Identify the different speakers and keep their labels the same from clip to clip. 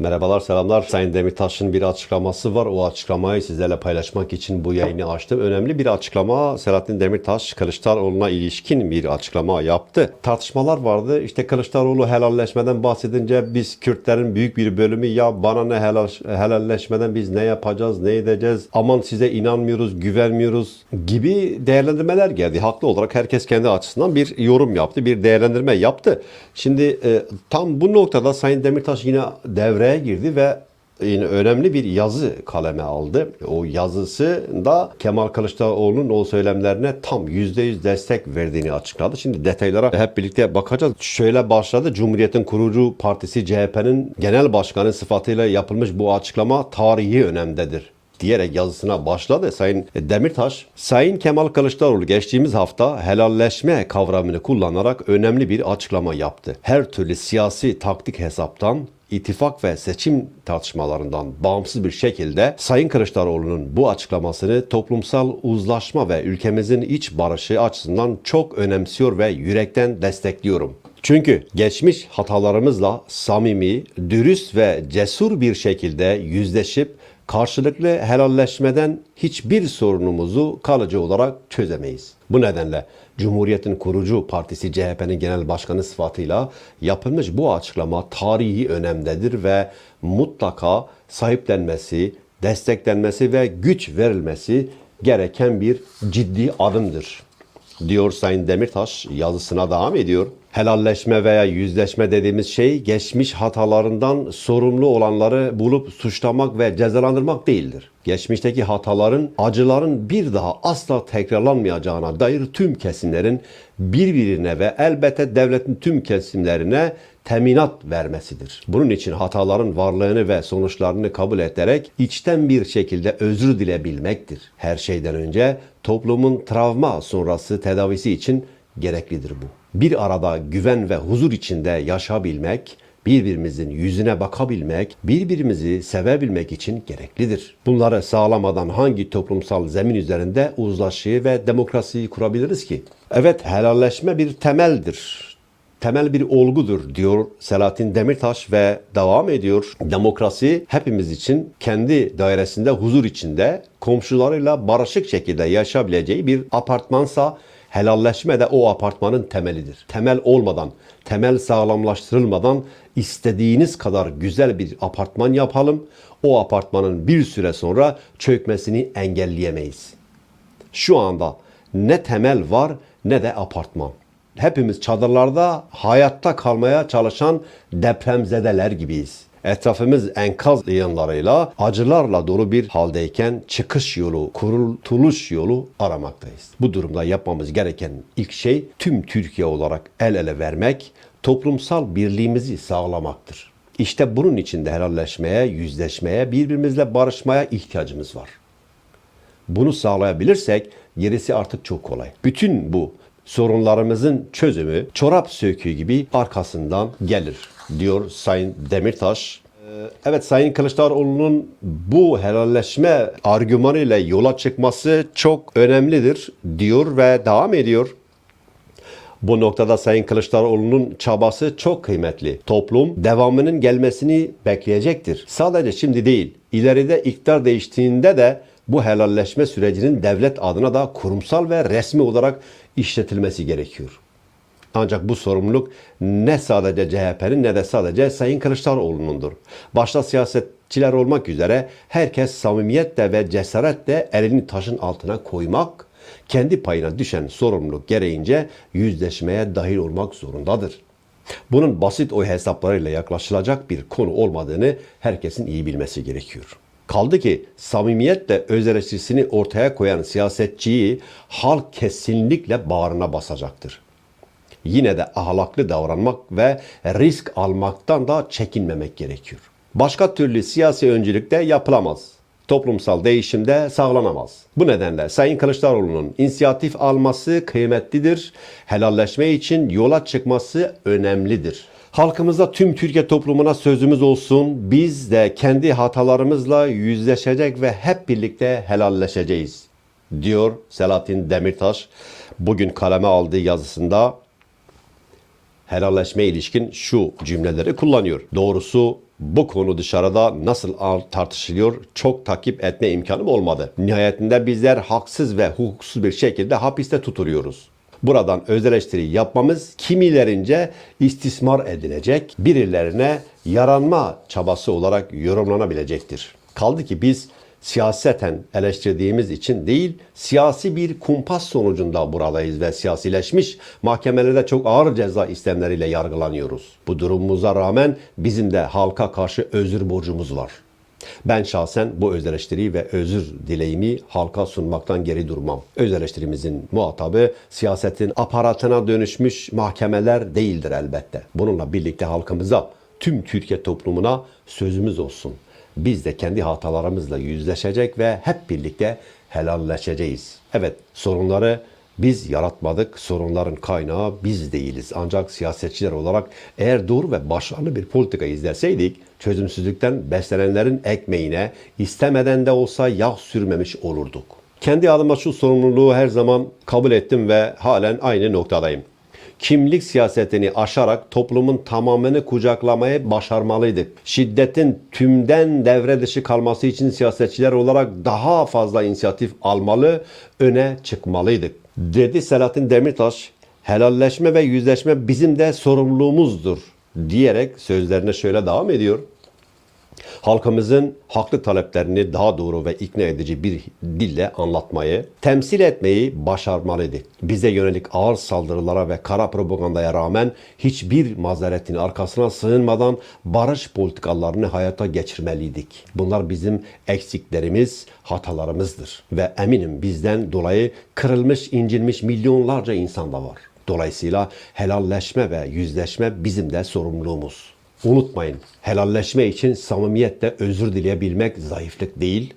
Speaker 1: Merhabalar, selamlar. Sayın Demirtaş'ın bir açıklaması var. O açıklamayı sizlerle paylaşmak için bu yayını açtım. Önemli bir açıklama. Selahattin Demirtaş, Kılıçdaroğlu'na ilişkin bir açıklama yaptı. Tartışmalar vardı. İşte Kılıçdaroğlu helalleşmeden bahsedince biz Kürtlerin büyük bir bölümü ya bana ne helal, helalleşmeden biz ne yapacağız, ne edeceğiz, aman size inanmıyoruz, güvenmiyoruz gibi değerlendirmeler geldi. Haklı olarak herkes kendi açısından bir yorum yaptı, bir değerlendirme yaptı. Şimdi e, tam bu noktada Sayın Demirtaş yine devreye girdi ve yine önemli bir yazı kaleme aldı. O yazısında Kemal Kılıçdaroğlu'nun o söylemlerine tam %100 destek verdiğini açıkladı. Şimdi detaylara hep birlikte bakacağız. Şöyle başladı. Cumhuriyet'in kurucu partisi CHP'nin genel başkanı sıfatıyla yapılmış bu açıklama tarihi önemdedir diyerek yazısına başladı Sayın Demirtaş. Sayın Kemal Kılıçdaroğlu geçtiğimiz hafta helalleşme kavramını kullanarak önemli bir açıklama yaptı. Her türlü siyasi taktik hesaptan ittifak ve seçim tartışmalarından bağımsız bir şekilde Sayın Kılıçdaroğlu'nun bu açıklamasını toplumsal uzlaşma ve ülkemizin iç barışı açısından çok önemsiyor ve yürekten destekliyorum. Çünkü geçmiş hatalarımızla samimi, dürüst ve cesur bir şekilde yüzleşip karşılıklı helalleşmeden hiçbir sorunumuzu kalıcı olarak çözemeyiz. Bu nedenle Cumhuriyet'in kurucu partisi CHP'nin genel başkanı sıfatıyla yapılmış bu açıklama tarihi önemdedir ve mutlaka sahiplenmesi, desteklenmesi ve güç verilmesi gereken bir ciddi adımdır diyor Sayın Demirtaş yazısına devam ediyor. Helalleşme veya yüzleşme dediğimiz şey geçmiş hatalarından sorumlu olanları bulup suçlamak ve cezalandırmak değildir. Geçmişteki hataların, acıların bir daha asla tekrarlanmayacağına dair tüm kesimlerin birbirine ve elbette devletin tüm kesimlerine teminat vermesidir. Bunun için hataların varlığını ve sonuçlarını kabul ederek içten bir şekilde özür dilebilmektir. Her şeyden önce toplumun travma sonrası tedavisi için gereklidir bu. Bir arada güven ve huzur içinde yaşayabilmek, birbirimizin yüzüne bakabilmek, birbirimizi sevebilmek için gereklidir. Bunları sağlamadan hangi toplumsal zemin üzerinde uzlaşıyı ve demokrasiyi kurabiliriz ki? Evet, helalleşme bir temeldir temel bir olgudur diyor Selahattin Demirtaş ve devam ediyor. Demokrasi hepimiz için kendi dairesinde huzur içinde komşularıyla barışık şekilde yaşayabileceği bir apartmansa helalleşme de o apartmanın temelidir. Temel olmadan, temel sağlamlaştırılmadan istediğiniz kadar güzel bir apartman yapalım. O apartmanın bir süre sonra çökmesini engelleyemeyiz. Şu anda ne temel var ne de apartman hepimiz çadırlarda hayatta kalmaya çalışan depremzedeler gibiyiz. Etrafımız enkaz yığınlarıyla, acılarla dolu bir haldeyken çıkış yolu, kurtuluş yolu aramaktayız. Bu durumda yapmamız gereken ilk şey tüm Türkiye olarak el ele vermek, toplumsal birliğimizi sağlamaktır. İşte bunun için de helalleşmeye, yüzleşmeye, birbirimizle barışmaya ihtiyacımız var. Bunu sağlayabilirsek gerisi artık çok kolay. Bütün bu sorunlarımızın çözümü çorap söküğü gibi arkasından gelir diyor Sayın Demirtaş. Ee, Evet Sayın Kılıçdaroğlu'nun bu helalleşme argümanıyla yola çıkması çok önemlidir diyor ve devam ediyor. Bu noktada Sayın Kılıçdaroğlu'nun çabası çok kıymetli. Toplum devamının gelmesini bekleyecektir. Sadece şimdi değil, ileride iktidar değiştiğinde de bu helalleşme sürecinin devlet adına da kurumsal ve resmi olarak işletilmesi gerekiyor. Ancak bu sorumluluk ne sadece CHP'nin ne de sadece Sayın Kılıçdaroğlu'nundur. Başta siyasetçiler olmak üzere herkes samimiyetle ve cesaretle elini taşın altına koymak, kendi payına düşen sorumluluk gereğince yüzleşmeye dahil olmak zorundadır. Bunun basit o hesaplarıyla yaklaşılacak bir konu olmadığını herkesin iyi bilmesi gerekiyor. Kaldı ki samimiyetle öz eleştirisini ortaya koyan siyasetçiyi halk kesinlikle bağrına basacaktır. Yine de ahlaklı davranmak ve risk almaktan da çekinmemek gerekiyor. Başka türlü siyasi öncülük de yapılamaz. Toplumsal değişimde sağlanamaz. Bu nedenle Sayın Kılıçdaroğlu'nun inisiyatif alması kıymetlidir. Helalleşme için yola çıkması önemlidir. Halkımıza tüm Türkiye toplumuna sözümüz olsun. Biz de kendi hatalarımızla yüzleşecek ve hep birlikte helalleşeceğiz. Diyor Selahattin Demirtaş bugün kaleme aldığı yazısında helalleşme ilişkin şu cümleleri kullanıyor. Doğrusu bu konu dışarıda nasıl tartışılıyor çok takip etme imkanım olmadı. Nihayetinde bizler haksız ve hukuksuz bir şekilde hapiste tutuluyoruz. Buradan öz eleştiri yapmamız kimilerince istismar edilecek, birilerine yaranma çabası olarak yorumlanabilecektir. Kaldı ki biz siyaseten eleştirdiğimiz için değil, siyasi bir kumpas sonucunda buradayız ve siyasileşmiş mahkemelerde çok ağır ceza istemleriyle yargılanıyoruz. Bu durumumuza rağmen bizim de halka karşı özür borcumuz var. Ben şahsen bu öz eleştiriyi ve özür dileğimi halka sunmaktan geri durmam. Öz eleştirimizin muhatabı siyasetin aparatına dönüşmüş mahkemeler değildir elbette. Bununla birlikte halkımıza, tüm Türkiye toplumuna sözümüz olsun. Biz de kendi hatalarımızla yüzleşecek ve hep birlikte helalleşeceğiz. Evet, sorunları biz yaratmadık, sorunların kaynağı biz değiliz. Ancak siyasetçiler olarak eğer doğru ve başarılı bir politika izlerseydik, çözümsüzlükten beslenenlerin ekmeğine istemeden de olsa yağ sürmemiş olurduk. Kendi adıma şu sorumluluğu her zaman kabul ettim ve halen aynı noktadayım. Kimlik siyasetini aşarak toplumun tamamını kucaklamayı başarmalıydık. Şiddetin tümden devre dışı kalması için siyasetçiler olarak daha fazla inisiyatif almalı, öne çıkmalıydık dedi Selahattin Demirtaş. Helalleşme ve yüzleşme bizim de sorumluluğumuzdur diyerek sözlerine şöyle devam ediyor. Halkımızın haklı taleplerini daha doğru ve ikna edici bir dille anlatmayı, temsil etmeyi başarmalıydı. Bize yönelik ağır saldırılara ve kara propagandaya rağmen hiçbir mazeretin arkasına sığınmadan barış politikalarını hayata geçirmeliydik. Bunlar bizim eksiklerimiz, hatalarımızdır. Ve eminim bizden dolayı kırılmış, incinmiş milyonlarca insan da var. Dolayısıyla helalleşme ve yüzleşme bizim de sorumluluğumuz. Unutmayın, helalleşme için samimiyetle özür dileyebilmek zayıflık değil,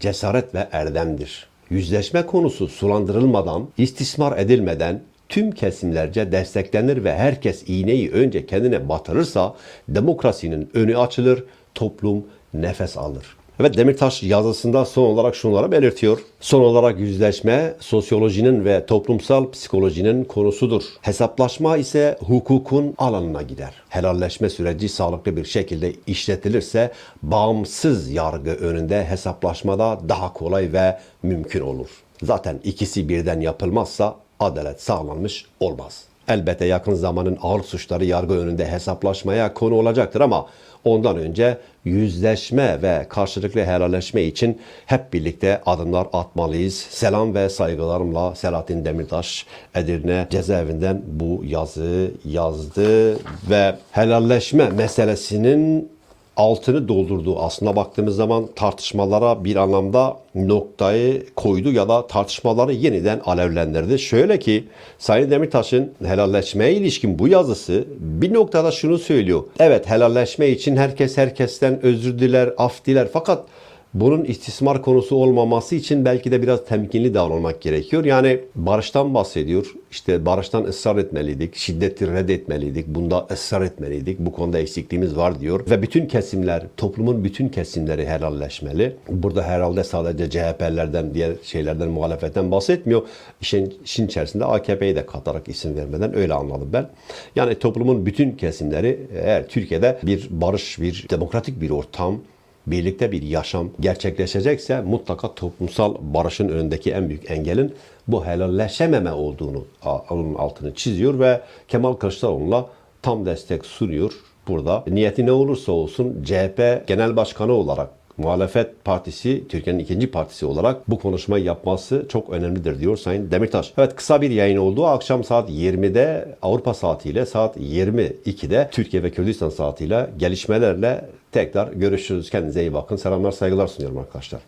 Speaker 1: cesaret ve erdemdir. Yüzleşme konusu sulandırılmadan, istismar edilmeden tüm kesimlerce desteklenir ve herkes iğneyi önce kendine batırırsa demokrasinin önü açılır, toplum nefes alır. Evet Demirtaş yazısında son olarak şunları belirtiyor. Son olarak yüzleşme sosyolojinin ve toplumsal psikolojinin konusudur. Hesaplaşma ise hukukun alanına gider. Helalleşme süreci sağlıklı bir şekilde işletilirse bağımsız yargı önünde hesaplaşmada daha kolay ve mümkün olur. Zaten ikisi birden yapılmazsa adalet sağlanmış olmaz. Elbette yakın zamanın ağır suçları yargı önünde hesaplaşmaya konu olacaktır ama ondan önce yüzleşme ve karşılıklı helalleşme için hep birlikte adımlar atmalıyız. Selam ve saygılarımla Selahattin Demirtaş Edirne cezaevinden bu yazı yazdı ve helalleşme meselesinin altını doldurdu. Aslında baktığımız zaman tartışmalara bir anlamda noktayı koydu ya da tartışmaları yeniden alevlendirdi. Şöyle ki Sayın Demirtaş'ın helalleşmeye ilişkin bu yazısı bir noktada şunu söylüyor. Evet helalleşme için herkes herkesten özür diler, af diler fakat bunun istismar konusu olmaması için belki de biraz temkinli davranmak gerekiyor. Yani barıştan bahsediyor. İşte barıştan ısrar etmeliydik. Şiddeti reddetmeliydik. Bunda ısrar etmeliydik. Bu konuda eksikliğimiz var diyor. Ve bütün kesimler, toplumun bütün kesimleri helalleşmeli. Burada herhalde sadece CHP'lerden, diğer şeylerden, muhalefetten bahsetmiyor. İşin, işin içerisinde AKP'yi de katarak isim vermeden öyle anladım ben. Yani toplumun bütün kesimleri eğer Türkiye'de bir barış, bir demokratik bir ortam, birlikte bir yaşam gerçekleşecekse mutlaka toplumsal barışın önündeki en büyük engelin bu helalleşememe olduğunu onun altını çiziyor ve Kemal Kılıçdaroğlu'na tam destek sunuyor burada. Niyeti ne olursa olsun CHP Genel Başkanı olarak muhalefet partisi, Türkiye'nin ikinci partisi olarak bu konuşmayı yapması çok önemlidir diyor Sayın Demirtaş. Evet kısa bir yayın oldu. Akşam saat 20'de Avrupa saatiyle saat 22'de Türkiye ve Kürdistan saatiyle gelişmelerle tekrar görüşürüz. Kendinize iyi bakın. Selamlar, saygılar sunuyorum arkadaşlar.